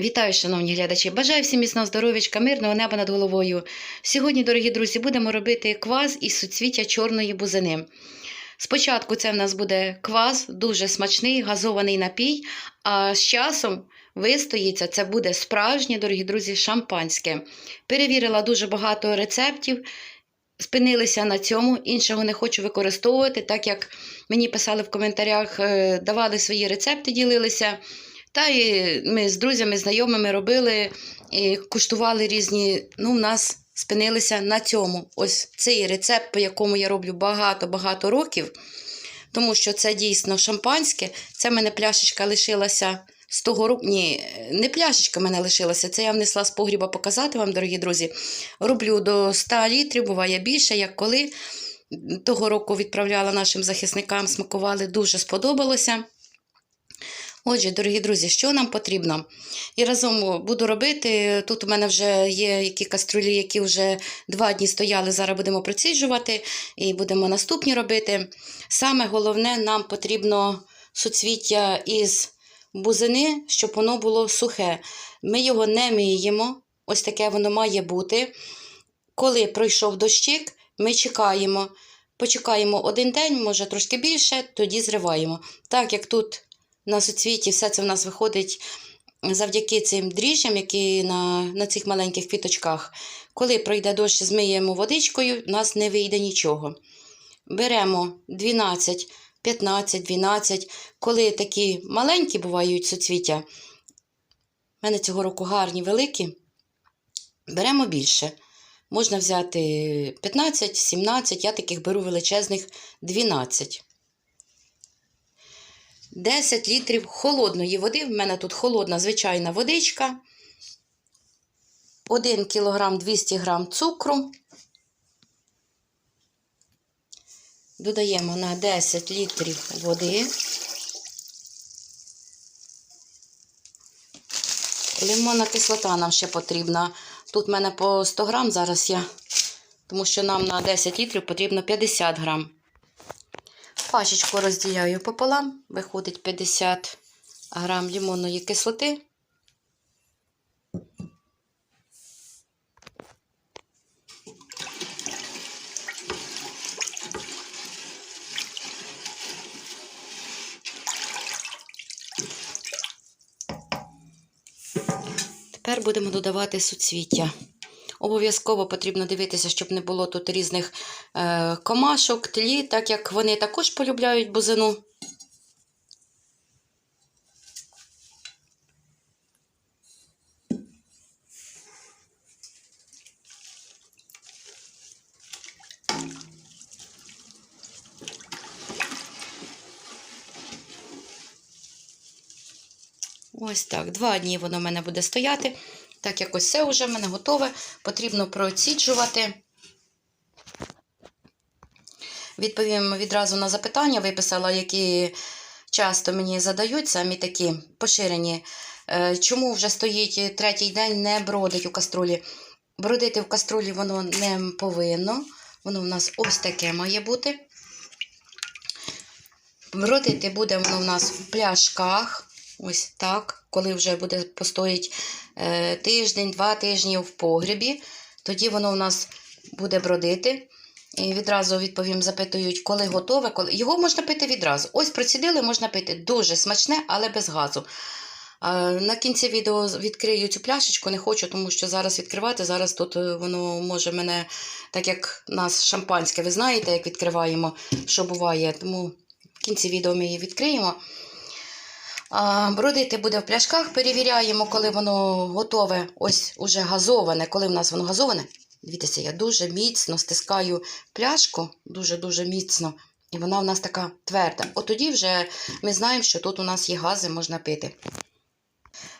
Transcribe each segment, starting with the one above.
Вітаю, шановні глядачі! Бажаю всім міцного здоров'ячка, мирного неба над головою. Сьогодні, дорогі друзі, будемо робити квас із суцвіття чорної бузини. Спочатку це в нас буде квас, дуже смачний, газований напій, а з часом вистоїться, це буде справжнє, дорогі друзі, шампанське. Перевірила дуже багато рецептів, спинилися на цьому, іншого не хочу використовувати, так як мені писали в коментарях, е, давали свої рецепти, ділилися. Та і ми з друзями, знайомими робили і куштували різні. Ну, в нас спинилися на цьому. Ось цей рецепт, по якому я роблю багато-багато років, тому що це дійсно шампанське. Це в мене пляшечка лишилася з того року. Ні, не пляшечка в мене лишилася. Це я внесла з погріба показати вам, дорогі друзі. Роблю до 100 літрів, буває більше, як коли. Того року відправляла нашим захисникам, смакували, дуже сподобалося. Отже, дорогі друзі, що нам потрібно? І разом буду робити. Тут у мене вже є які каструлі, які вже два дні стояли. Зараз будемо проціджувати і будемо наступні робити. Саме головне, нам потрібно суцвіття із бузини, щоб воно було сухе. Ми його не миємо, ось таке воно має бути. Коли пройшов дощик, ми чекаємо. Почекаємо один день, може трошки більше, тоді зриваємо. Так як тут на суцвіті все це в нас виходить завдяки цим дріжджам, які на, на цих маленьких квіточках. Коли пройде дощ, змиємо водичкою, у нас не вийде нічого. Беремо 12, 15, 12. Коли такі маленькі бувають суцвіття, в мене цього року гарні, великі, беремо більше. Можна взяти 15, 17, я таких беру величезних 12. 10 літрів холодної води. В мене тут холодна звичайна водичка. 1 кг 200 г цукру. Додаємо на 10 літрів води. Лимонна кислота нам ще потрібна. Тут в мене по 100 грам зараз я, тому що нам на 10 літрів потрібно 50 грам. Пачечку розділяю пополам, виходить 50 грам лимонної кислоти. Тепер будемо додавати суцвіття. Обов'язково потрібно дивитися, щоб не було тут різних е, комашок, тлі, так як вони також полюбляють бузину. Ось так. Два дні воно в мене буде стояти. Так, як ось все вже в мене готове. Потрібно проціджувати. Відповім відразу на запитання, виписала, які часто мені задають, самі такі поширені. Е, Чому вже стоїть третій день, не бродить у каструлі? Бродити в каструлі воно не повинно. Воно в нас ось таке має бути. Бродити буде воно в нас в пляшках. Ось так, коли вже буде постоїть е, тиждень, два тижні в погребі, тоді воно у нас буде бродити. І відразу відповім, запитують, коли готове. Коли... Його можна пити відразу. Ось процідили, можна пити дуже смачне, але без газу. На кінці відео відкрию цю пляшечку, не хочу, тому що зараз відкривати. Зараз тут е, воно може мене, так як нас шампанське, ви знаєте, як відкриваємо, що буває. Тому в кінці відео ми її відкриємо. Бродити буде в пляшках, перевіряємо, коли воно готове, ось уже газоване. Коли в нас воно газоване, дивіться, я дуже міцно стискаю пляшку, дуже-дуже міцно, і вона у нас така тверда. От тоді вже ми знаємо, що тут у нас є гази, можна пити.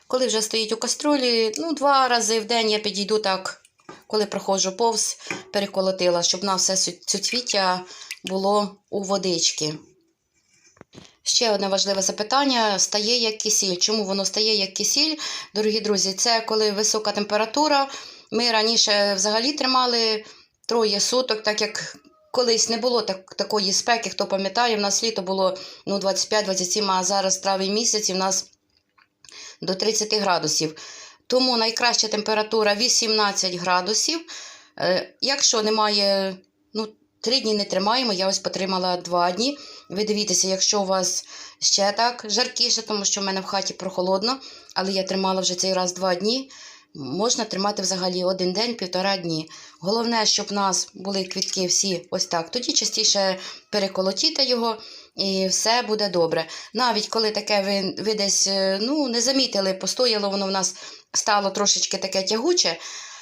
Коли вже стоїть у каструлі, ну, два рази в день я підійду так, коли проходжу повз, переколотила, щоб на все суцвіття було у водички. Ще одне важливе запитання: стає як кисіль. Чому воно стає як кисіль? Дорогі друзі, це коли висока температура. Ми раніше взагалі тримали троє суток, так як колись не було так, такої спеки, хто пам'ятає, в нас літо було ну, 25-27, а зараз травень місяць і в нас до 30 градусів. Тому найкраща температура 18 градусів. Е, Якщо немає, ну, 3 дні не тримаємо, я ось потримала 2 дні. Ви дивіться, якщо у вас ще так жаркіше, тому що в мене в хаті прохолодно, але я тримала вже цей раз 2 дні. Можна тримати взагалі один день, півтора дні. Головне, щоб в нас були квітки всі ось так. Тоді частіше переколотіте його і все буде добре. Навіть коли таке ви, ви десь е, ну, не замітили, постояло воно в нас стало трошечки таке тягуче.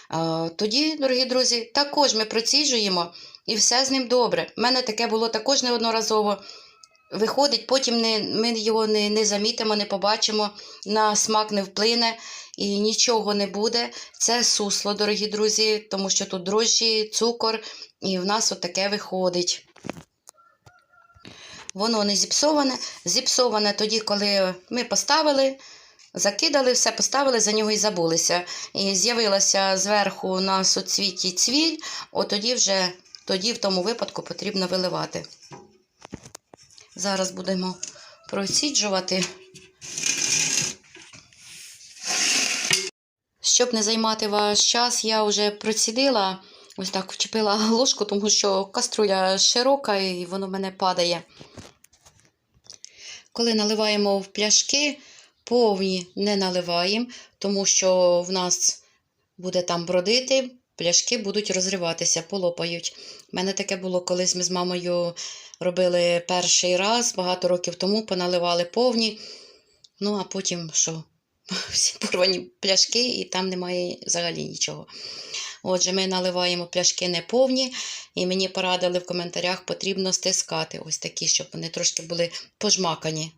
А, Тоді, дорогі друзі, також ми проціжуємо і все з ним добре. У мене таке було також неодноразово. Виходить, потім не, ми його не, не замітимо, не побачимо, на смак не вплине і нічого не буде. Це сусло, дорогі друзі, тому що тут дрожжі, цукор, і в нас отаке виходить. Воно не зіпсоване. Зіпсоване тоді, коли ми поставили, закидали все, поставили, за нього і забулися. І з'явилася зверху на соцвіті цвіль, от тоді вже тоді в тому випадку потрібно виливати. Зараз будемо проціджувати. Щоб не займати ваш час, я вже процідила, ось так вчепила ложку, тому що каструля широка і воно в мене падає. Коли наливаємо в пляшки, повні не наливаємо, тому що в нас буде там бродити, пляшки будуть розриватися, полопають. У мене таке було, колись ми з мамою робили перший раз, багато років тому поналивали повні. Ну, а потім що? Всі порвані пляшки, і там немає взагалі нічого. Отже, ми наливаємо пляшки неповні, і мені порадили в коментарях, потрібно стискати ось такі, щоб вони трошки були пожмакані.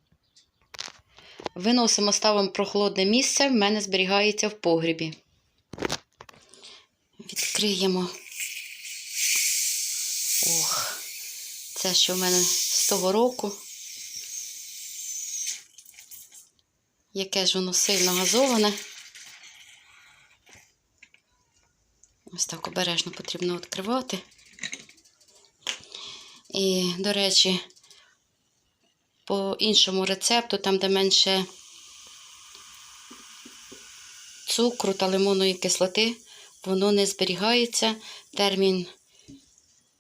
Виносимо, ставимо в прохолодне місце, в мене зберігається в погрібі. Відкриємо. Ох, це що в мене з того року. Яке ж воно сильно газоване. Ось так обережно потрібно відкривати. І, до речі, по іншому рецепту, там, де менше цукру та лимонної кислоти, воно не зберігається. Термін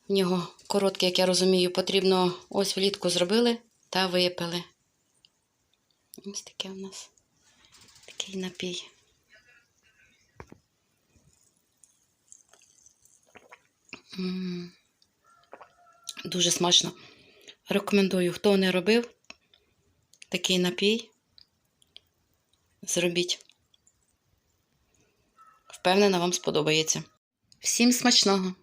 в нього короткий, як я розумію, потрібно ось влітку зробили та випили. Ось таке у нас такий напій. Дуже смачно. Рекомендую, хто не робив такий напій, зробіть. Впевнена, вам сподобається. Всім смачного!